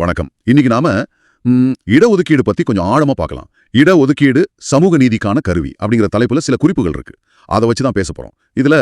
வணக்கம். இன்னைக்கு நாம இடஒதுக்கீடு பத்தி கொஞ்சம் ஆழமா பார்க்கலாம். இடஒதுக்கீடு சமூக நீதிக்கான கருவி அப்படிங்கிற தலைப்புல சில குறிப்புகள் இருக்கு. அதை வச்சு தான் பேச போறோம். இதுல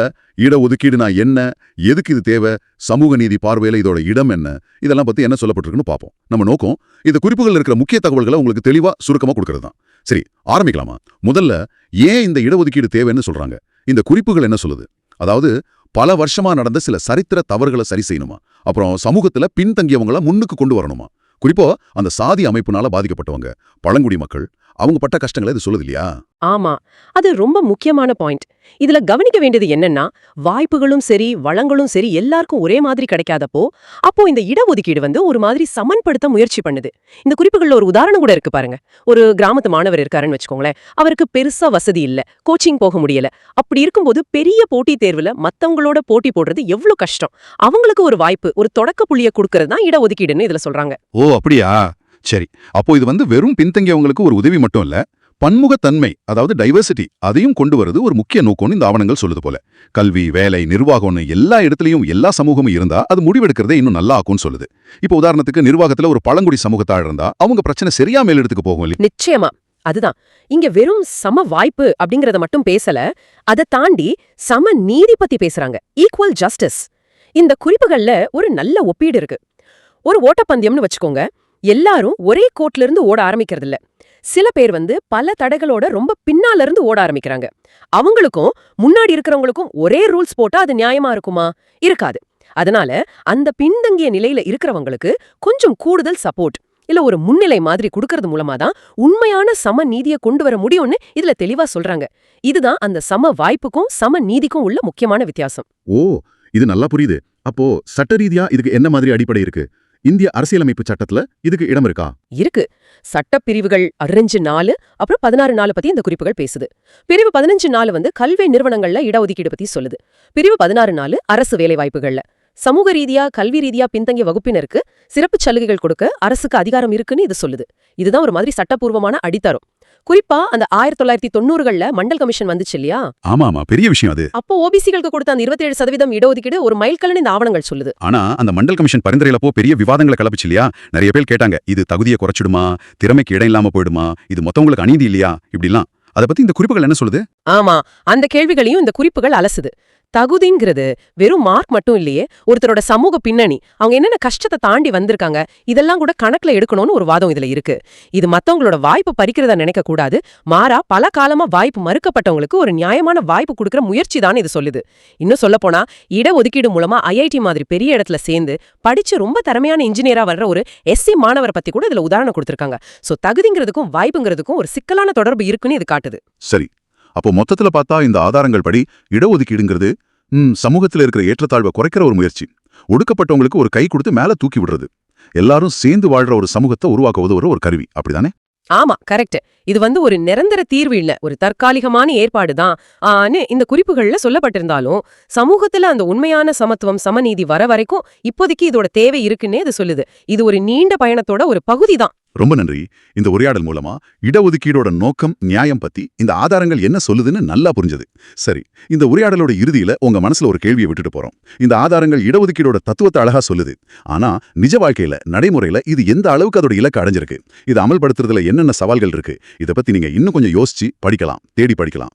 இடஒதுக்கீடுனா என்ன? எதுக்கு இது தேவை? சமூக நீதி பார்வையில இதோட இடம் என்ன? இதெல்லாம் பத்தி என்ன சொல்லப்பட்டிருக்குன்னு பார்ப்போம். நம்ம நோக்கம் இந்த குறிப்புகள் இருக்கிற முக்கிய தகவல்களை உங்களுக்கு தெளிவா சுருக்கமா கொடுக்கறது தான். சரி ஆரம்பிக்கலாமா? முதல்ல ஏன் இந்த இடஒதுக்கீடு தேவைன்னு சொல்றாங்க? இந்த குறிப்புகள் என்ன சொல்லுது? அதாவது பல வருஷமா நடந்த சில சரித்திர தவறுகளை சரி செய்யணுமா? அப்புறம் சமூகத்துல பின்தங்கியவங்கள முன்னுக்கு கொண்டு வரணுமா? குறிப்போ அந்த சாதி அமைப்புனால பாதிக்கப்பட்டவங்க பழங்குடி மக்கள் அவங்க பட்ட கஷ்டங்களை இது சொல்லுது இல்லையா ஆமா. அது ரொம்ப முக்கியமான பாயிண்ட் இதுல கவனிக்க வேண்டியது என்னன்னா வாய்ப்புகளும் சரி வளங்களும் சரி எல்லாருக்கும் ஒரே மாதிரி கிடைக்காதப்போ அப்போ இந்த இடஒதுக்கீடு வந்து ஒரு மாதிரி சமன்படுத்த முயற்சி பண்ணுது. இந்த குறிப்புகள்ல ஒரு உதாரணம் கூட இருக்கு பாருங்க. ஒரு கிராமத்து மாணவர் இருக்காருன்னு வச்சுக்கோங்களேன். அவருக்கு பெருசா வசதி இல்ல. கோச்சிங் போக முடியல. அப்படி இருக்கும்போது பெரிய போட்டித் தேர்வுல மத்தவங்களோட போட்டி போடுறது எவ்வளவு கஷ்டம். அவங்களுக்கு ஒரு வாய்ப்பு ஒரு தொடக்க புள்ளிய கொடுக்கறது தான் இடஒதுக்கீடுன்னு இதுல சொல்றாங்க. ஓ அப்படியா? சரி அப்போ இது வந்து வெறும் பின்தங்கியவங்களுக்கு ஒரு உதவி மட்டும் இல்ல பன்முகத்தன்மை அதாவது டைவர்சிட்டி அதையும் கொண்டு வருது ஒரு முக்கிய நோக்கம்னு இந்த ஆவணங்கள் சொல்லுது போல. கல்வி வேலை நிர்வாகம்னு எல்லா இடத்துலயும் எல்லா சமூகமும் இருந்தா அது முடிவெடுக்கிறதே இன்னும் நல்லா ஆக்கும்னு சொல்லுது. இப்போ உதாரணத்துக்கு நிர்வாகத்துல ஒரு பழங்குடி சமூகத்தாழ் இருந்தா அவங்க பிரச்சனை சரியா மேலெடுத்துக்கு போகும் இல்லையா? நிச்சயமா. அதுதான். இங்க வெறும் சம வாய்ப்பு அப்படிங்கறத மட்டும் பேசல அதை தாண்டி சம நீதி பத்தி பேசுறாங்க. ஈக்குவல் ஜஸ்டிஸ் இந்த குறிப்புகள்ல ஒரு நல்ல ஒப்பீடு இருக்கு. ஒரு ஓட்டப்பந்தயம்னு வச்சுக்கோங்க. எல்லாரும் ஒரே கோட்ல இருந்து ஓட ஆரம்பிக்கிறது இல்ல சில பேர் வந்து பல தடைகளோட ரொம்ப பின்னால இருந்து ஓட ஆரம்பிக்கிறாங்க. அவங்களுக்கும் முன்னாடி இருக்கிறவங்களுக்கும் ஒரே ரூல்ஸ் போட்டா அது நியாயமா இருக்குமா? இருக்காது. அதனால அந்த பின்தங்கிய நிலையில இருக்கிறவங்களுக்கு கொஞ்சம் கூடுதல் சப்போர்ட் இல்ல ஒரு முன்னிலை மாதிரி கொடுக்கறது மூலமா தான் உண்மையான சம நீதியை கொண்டு வர முடியும்னு இதுல தெளிவா சொல்றாங்க. இதுதான் அந்த சம வாய்ப்புக்கும் சம நீதிக்கும் உள்ள முக்கியமான வித்தியாசம். ஓ இது நல்லா புரியுது. அப்போ சட்ட ரீதியா இதுக்கு என்ன மாதிரி அடிப்படை இருக்கு? இந்திய அரசியலமைப்பு சட்டத்துல இதுக்கு இடம் இருக்கா? இருக்கு. சட்டப்பிரிவுகள் அஞ்சு நாலு அப்புறம் பதினாறு நாலு பத்தி இந்த குறிப்புகள் பேசுது. பிரிவு பதினஞ்சு நாலு வந்து கல்வி நிறுவனங்கள்ல இடஒதுக்கீடு பத்தி சொல்லுது. பிரிவு பதினாறு நாலு அரசு வேலைவாய்ப்புகள்ல சமூக ரீதியா கல்வி ரீதியா பின்தங்கிய வகுப்பினருக்கு சிறப்பு சலுகைகள் கொடுக்க அரசுக்கு அதிகாரம் இருக்குன்னு இது சொல்லுது. இதுதான் ஒரு மாதிரி சட்டப்பூர்வமான அடித்தரம். குறிப்பா அந்த ஆயிரத்தி தொள்ளாயிரத்தி தொண்ணூறுகள்ல மண்டல் கமிஷன் வந்துச்சு இல்லையா? ஆமா ஆமா பெரிய விஷயம் அது. அப்போ ஓபிசிகளுக்கு கொடுத்த அந்த இருபத்தேழு சதவீதம் இடஒதுக்கீடு ஒரு மைல்கல்னு இந்த ஆவணங்கள் சொல்லுது. ஆனா அந்த மண்டல் கமிஷன் பரிந்துரையிலப்போ பெரிய விவாதங்களை கிளப்பிச்சு இல்லையா? நிறைய பேர் கேட்டாங்க இது தகுதியை குறைச்சிடுமா? திறமைக்கு இடம் இல்லாம போயிடுமா? இது மத்தவங்களுக்கு அநீதி இல்லையா? இப்படிலாம். அதை பத்தி இந்த குறிப்புகள் என்ன சொல்லுது? ஆமா அந்த கேள்விகளையும் இந்த குறிப்புகள் அலசுது. தகுதிங்கிறது வெறும் மார்க் மட்டும் இல்லையே ஒருத்தரோட சமூக பின்னணி அவங்க என்னென்ன கஷ்டத்தை தாண்டி வந்திருக்காங்க இதெல்லாம் கூட கணக்குல எடுக்கணும்னு ஒரு வாதம் இதுல இருக்கு. இது மத்தவங்களோட வாய்ப்பு பறிக்கிறதா நினைக்க கூடாது. மாறா பல காலமா வாய்ப்பு மறுக்கப்பட்டவங்களுக்கு ஒரு நியாயமான வாய்ப்பு கொடுக்குற முயற்சி தான் இது சொல்லுது. இன்னும் சொல்ல போனா இடஒதுக்கீடு மூலமா ஐஐடி மாதிரி பெரிய இடத்துல சேர்ந்து படிச்சு ரொம்ப திறமையான இன்ஜினியரா வர்ற ஒரு எஸ்சி மாணவரை பத்தி கூட இதுல உதாரணம் கொடுத்திருக்காங்க. சோ தகுதிங்கிறதுக்கும் வாய்ப்புங்கிறதுக்கும் ஒரு சிக்கலான தொடர்பு இருக்குன்னு இது காட்டுது. சரி. அப்போ மொத்தத்துல பார்த்தா இந்த ஆதாரங்கள் படி இடஒதுக்கீடுங்கிறது சமூகத்தில் சமூகத்துல இருக்கிற ஏற்றத்தாழ்வை குறைக்கிற ஒரு முயற்சி. ஒடுக்கப்பட்டவங்களுக்கு ஒரு கை கொடுத்து மேல தூக்கி விடுறது. எல்லாரும் சேர்ந்து வாழ்ற ஒரு சமூகத்தை உருவாக்க உதவுற ஒரு கருவி. அப்படிதானே? ஆமா கரெக்ட். இது வந்து ஒரு நிரந்தர தீர்வு இல்ல. ஒரு தற்காலிகமான ஏற்பாடு தான் இந்த குறிப்புகள்ல சொல்லப்பட்டிருந்தாலும் சமூகத்துல அந்த உண்மையான சமத்துவம் சமநீதி வர வரைக்கும் இப்போதைக்கு இதோட தேவை இருக்குன்னே இது சொல்லுது. இது ஒரு நீண்ட பயணத்தோட ஒரு பகுதி தான் ரொம்ப நன்றி. இந்த உரையாடல் மூலமா இடஒதுக்கீடோட நோக்கம் நியாயம் பத்தி இந்த ஆதாரங்கள் என்ன சொல்லுதுன்னு நல்லா புரிஞ்சது. சரி இந்த உரையாடலோட இறுதியில உங்க மனசுல ஒரு கேள்வியை விட்டுட்டு போறோம். இந்த ஆதாரங்கள் இடஒதுக்கீடோட தத்துவத்தை அழகா சொல்லுது. ஆனா நிஜ வாழ்க்கையில நடைமுறையில இது எந்த அளவுக்கு அதோட இலக்கு அடைஞ்சிருக்கு? இது அமல்படுத்துறதுல என்னென்ன சவால்கள் இருக்கு? இதை பத்தி நீங்க இன்னும் கொஞ்சம் யோசிச்சு படிக்கலாம் தேடி படிக்கலாம்.